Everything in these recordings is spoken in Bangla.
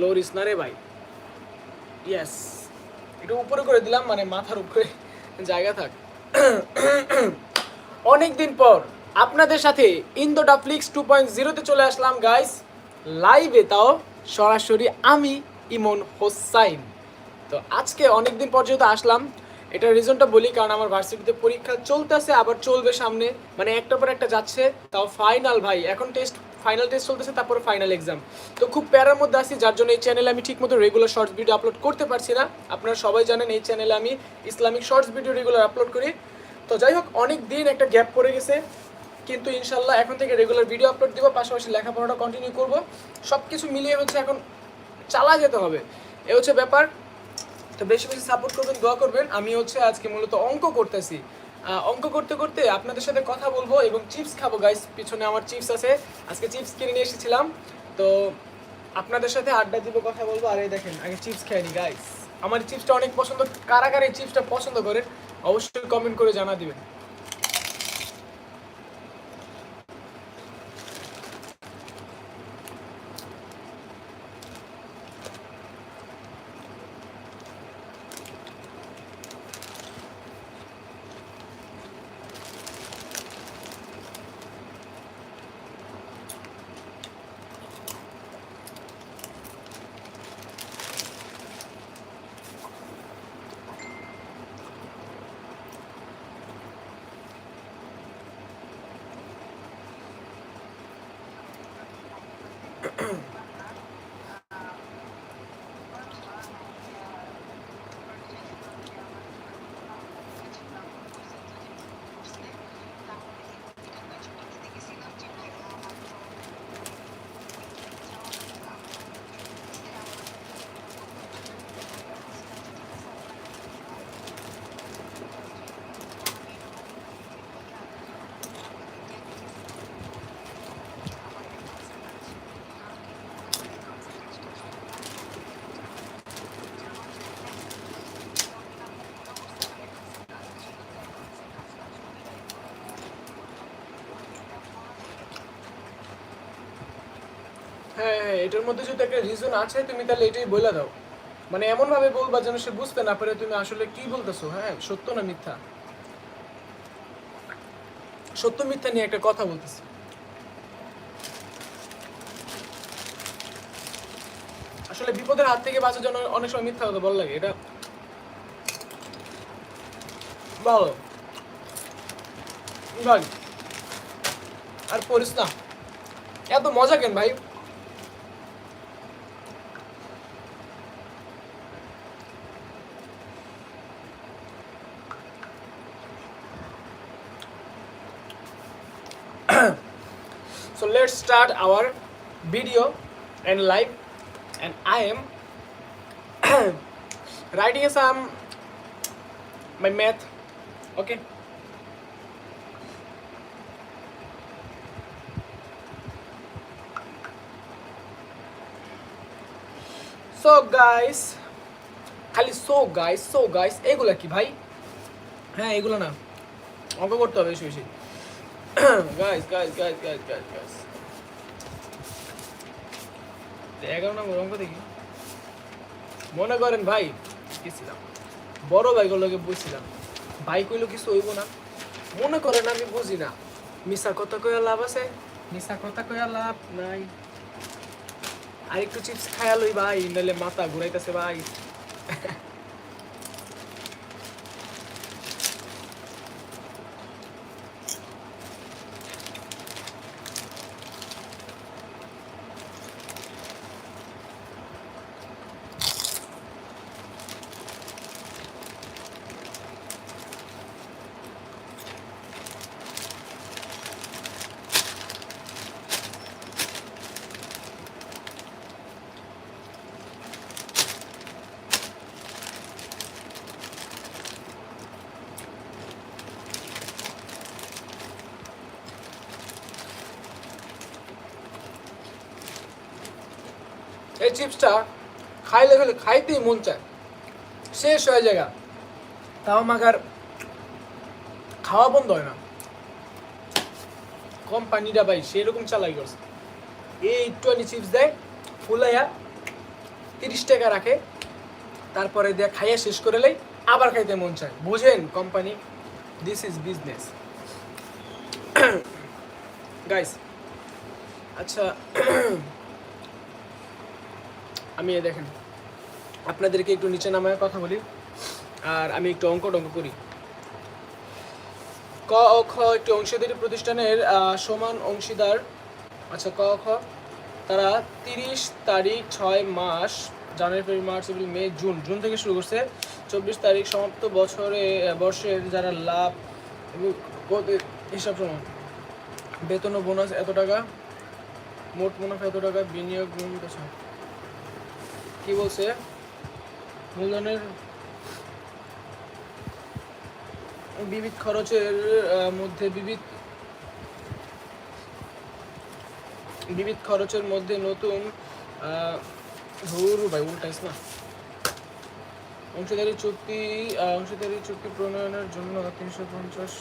লরিস না রে ভাই? ইয়েস একটু উপরে করে দিলাম মানে মাথার উপরে জায়গা থাক। পর আপনাদের সাথে ইন্দোটা ফ্লিক্স টু পয়েন্ট জিরোতে চলে আসলাম গাইস লাইভে তাও সরাসরি আমি ইমন হোসাইন। তো আজকে অনেক দিন পর যেহেতু আসলাম, এটার রিজনটা বলি, কারণ আমার ভার্সিটিতে পরীক্ষা চলতেছে, আবার চলবে সামনে। মানে একটার পর একটা যাচ্ছে, তাও ফাইনাল ভাই। এখন টেস্ট ফাইনাল টেস্ট চলতেছে, তারপরে ফাইনাল এক্সাম তো খুব প্যারার মধ্যে আছি, যার জন্য এই চ্যানেলে আমি ঠিকমতো রেগুলার শর্টস ভিডিও আপলোড করতে পারছি না। আপনারা সবাই জানেন, এই চ্যানেলে আমি Islamic shorts video regular upload করি। তো যাই হোক, অনেক দিন একটা গ্যাপ পড়ে গেছে, কিন্তু ইনশাল্লাহ এখন থেকে রেগুলার ভিডিও আপলোড দিব, পাশাপাশি লেখাপড়াটা কন্টিনিউ করব। সব কিছু মিলিয়ে হচ্ছে এখন চালা যেতে হবে। এ হচ্ছে ব্যাপার। তো বেশি বেশি সাপোর্ট করবেন, দোয়া করবেন। আমি হচ্ছে আজকে মূলত অঙ্ক করতেছি। অঙ্ক করতে করতে আপনাদের সাথে কথা বলব এবং চিপস খাব গাইস পিছনে আমার চিপস আছে। আজকে চিপস কিনে নিয়ে এসেছিলাম। তো আপনাদের সাথে আড্ডা দিব, কথা বলব। আর এই দেখেন, আগে চিপস খাইনি গাইস আমার চিপসটা অনেক পছন্দ। কারা কারা এই চিপসটা পছন্দ করেন, অবশ্যই কমেন্ট করে জানা দিবেন হ্যাঁ হ্যাঁ এটার মধ্যে যদি একটা রিজন আছে, তুমি তাহলে এটাই বলে দাও। মানে এমন ভাবে বলবা যেন সে বুঝতে না পারে তুমি আসলে কি বলতেছো হ্যাঁ সত্য না মিথ্যা? সত্য মিথ্যা নিয়ে একটা কথা বলতেছি। আসলে বিপদের হাত থেকে বাঁচার জন্য অনেক সময় মিথ্যা কথা বল লাগে, এটা ভালো। আর পড়িস না। এত মজা কেন ভাই? Start our video and live and i am writing some my math okay so guys খালি সো গাইস সো গাইস এগুলা কি ভাই হ্যাঁ এগুলো না অঙ্ক করতে হবে বেশি বেশি guys guys guys guys guys guys এগারো নম্বর, অঙ্ক দেখি। মনে করেন ভাই, গেছিলাম। বড় ভাই গুলোকে বুঝছিলাম ভাই কইলো, কিছু হইব না। মনে করেন আমি বুঝি না। মিশা কথা কইয়া লাভ আছে? মিশা কথা কইয়া লাভ নাই। আর একটু চিপস খায়া লই ভাই নাহলে মাথা ঘুরাইতেছে ভাই। এই চিপসটা খাইলে খাইলে খাইতেই মন চায়। শেষ হয়ে জায়গা তাও মাগার খাওয়া বন্ধ হয় না। কোম্পানিটা ভাই সেরকম চালাই করছে। এই একটুখানি চিপস দেয়, ফুলাইয়া তিরিশ টাকা রাখে। তারপরে দিয়ে খাইয়া শেষ করে লাই, আবার খাইতে মন চায়। বুঝেন company this is business guys আচ্ছা আমি দেখেন, আপনাদেরকে একটু নিচে নামায় কথা বলি, আর আমি একটু অঙ্ক টঙ্ক করি। ক ও খ একটি অংশীদারি প্রতিষ্ঠানের সমান অংশীদার আচ্ছা ক খ, তারা তিরিশ তারিখ ছয় মাস, January, February, March, April, May, June June থেকে শুরু করছে। চব্বিশ তারিখ সমাপ্ত বছরে বর্ষের যারা লাভ হিসাব সময় বেতন ও বোনাস এত টাকা, মোট মুনাফা এত টাকা, বিনিয়োগ। কি বলছে? মূলধনের বিবিধ খরচের মধ্যে বিবিধ বিবিধ খরচের মধ্যে নতুন ধুর ভাই উল্টাইস না। অংশীদারি চুক্তি অংশীদারি চুক্তি প্রণয়নের জন্য তিনশো পঞ্চাশ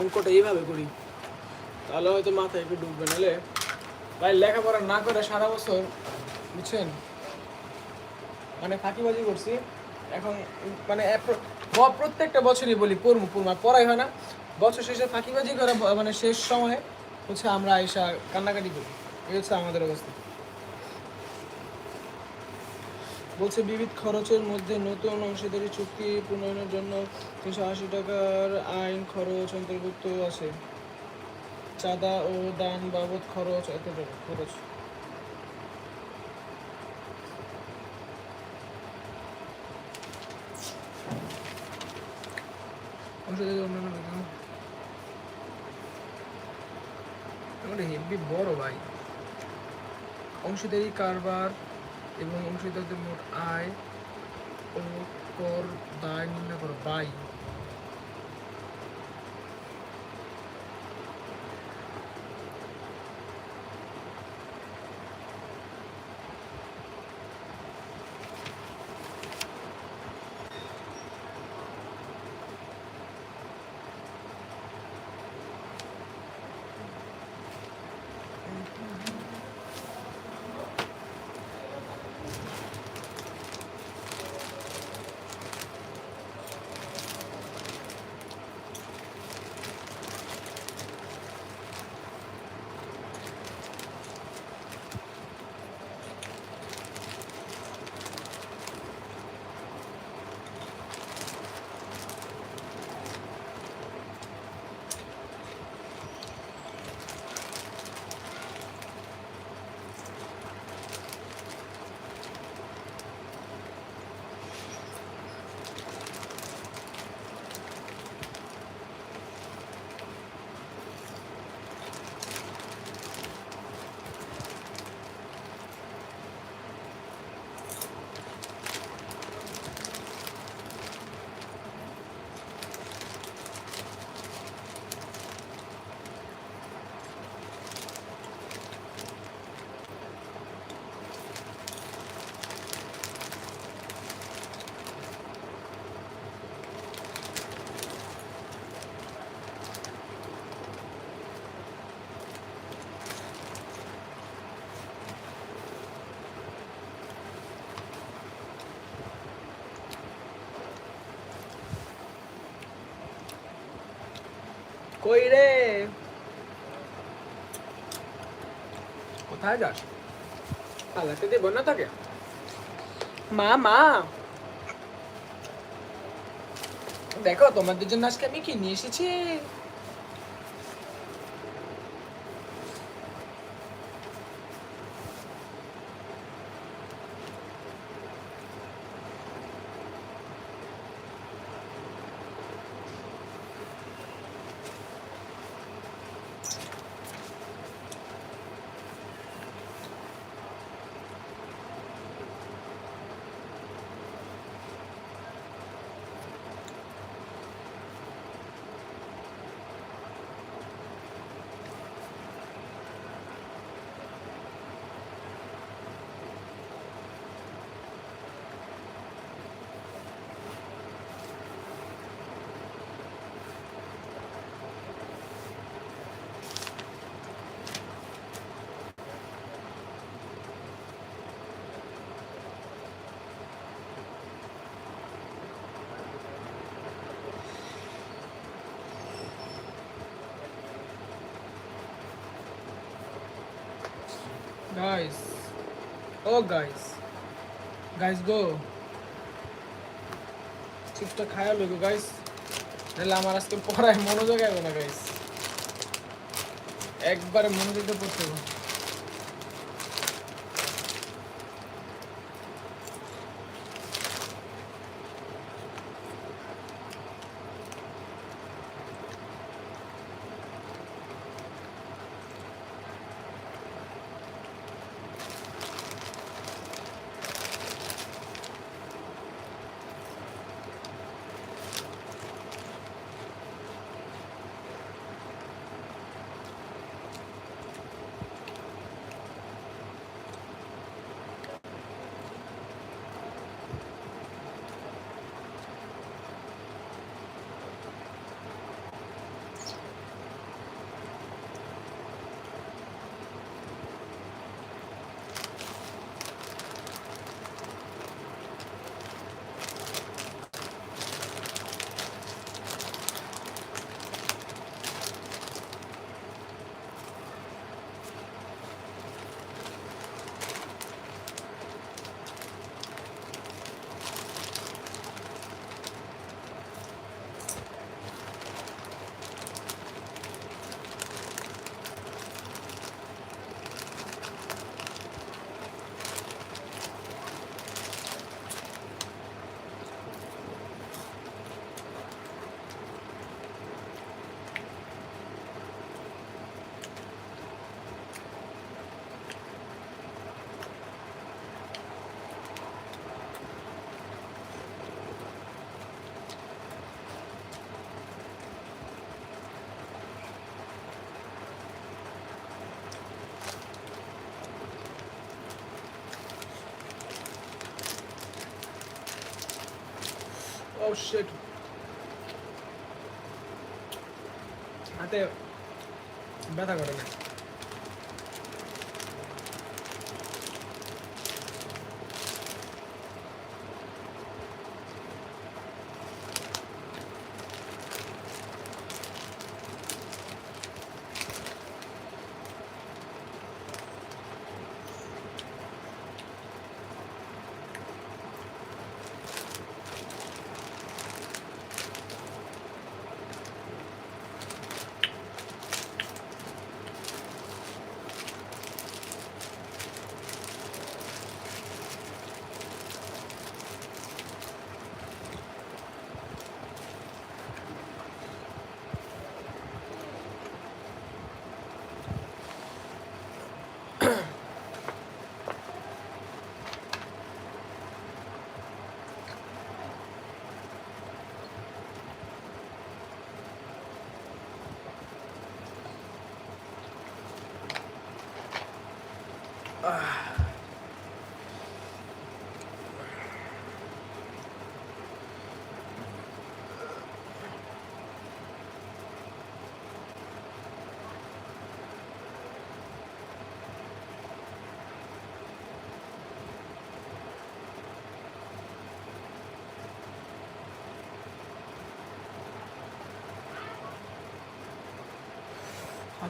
অঙ্কটা এইভাবে করি। তাহলে হয়তো মাথায় একটু ডুববে, নাহলে ভাই লেখাপড়া না করে সারা বছর, বুঝছেন? মানে ফাঁকিবাজি করছি। এখন মানে প্রত্যেকটা বছরই বলি পড়মু পড়মু পড়াই হয় না। বছর শেষে ফাঁকিবাজি করে মানে শেষ সময়ে হচ্ছে আমরা এসা কান্নাকাটি করি। এই হচ্ছে আমাদের অবস্থা। বলছে বিবিধ খরচের মধ্যে নতুন অংশীদারি চুক্তি প্রণয়নের জন্য তিনশো আশি টাকার আইন খরচ অন্তর্ভুক্ত আছে। চাঁদা ও দান বাবদ খরচ এত টাকা? খরচ। হেভি বড় ভাই। অংশীদারি কারবার এবং অংশীদারদের মোট আয় ও কর দায় নির্ণয় করো বাই। কই রে কোথায় যাস? পালাতে দেব না তাকে। মা মা। দেখো, তোমাদের জন্য আজকে আমি কি নিয়ে এসেছি। গাইস ও গাইস guys, go. চিপসটা খায়া লইগো গাইস নাহলে আমার আজকে পড়ায় মনোযোগ আসবে না গাইস একবারে মনোযোগ পড়তে হবে। শিট হাতে ব্যথা করে না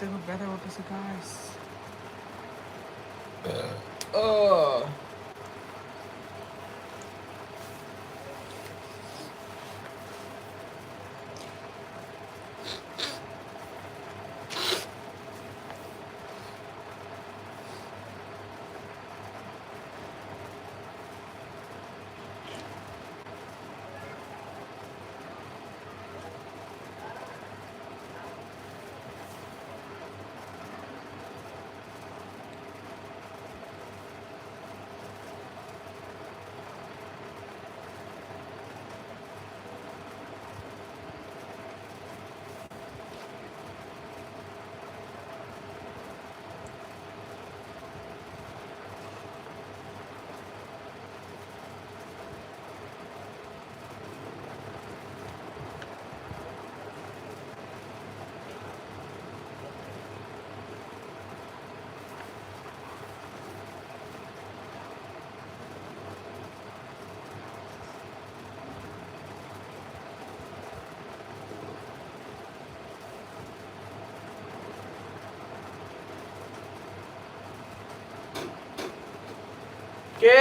হাতে খুব ব্যথা করতেছে গাইস কে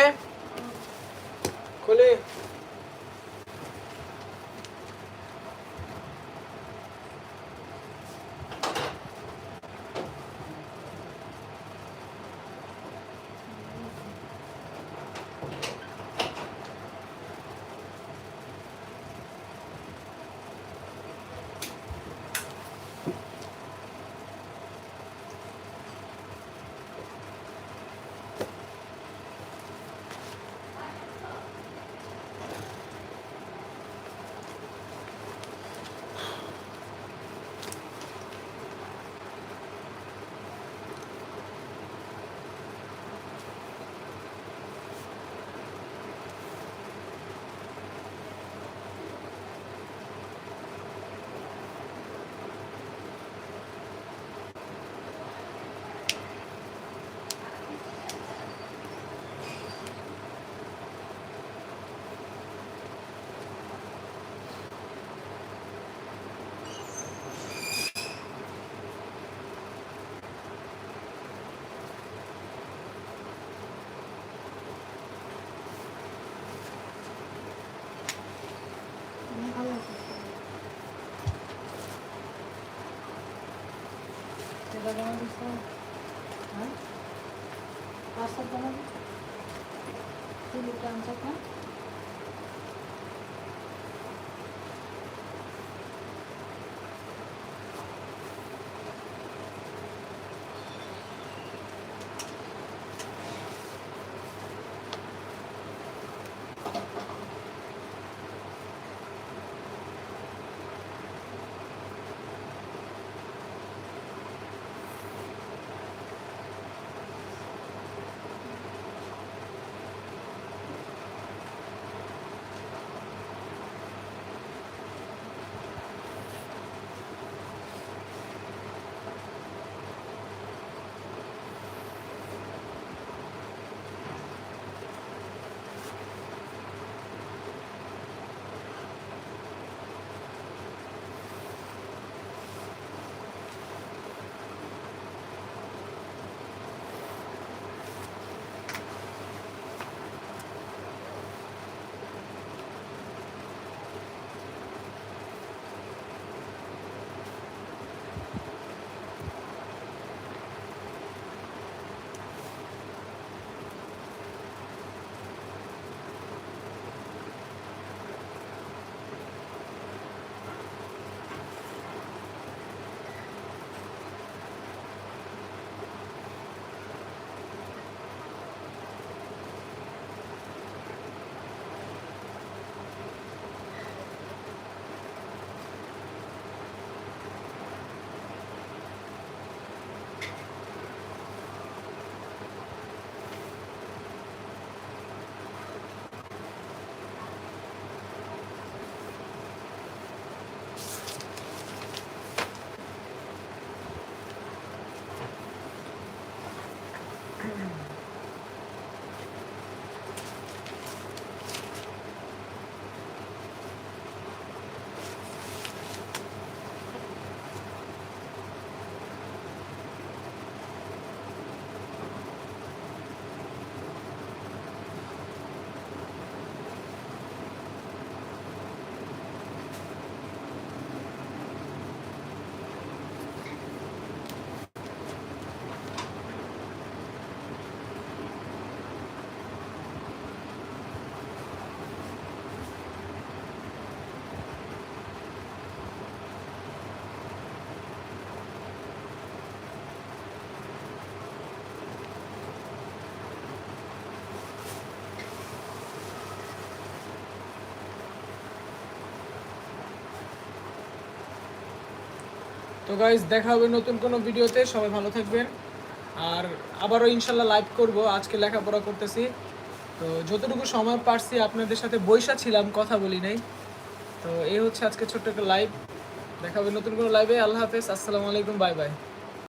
पाचशे जमा दिसतो पाचशे जमा दिसतो किलो তো গাইজ দেখা হবে নতুন কোনো ভিডিওতে, সবাই ভালো থাকবেন। আর আবারও ইনশাল্লাহ লাইভ করব, আজকে লেখাপড়া করতেছি। তো যতটুকু সময় পারছি, আপনাদের সাথে বৈশা ছিলাম, কথা বলি নাই। তো এই হচ্ছে আজকে ছোট্ট একটা লাইভ দেখা হবে নতুন কোনো লাইভে আল্লাহ হাফেজ, আসসালামু আলাইকুম বাই বাই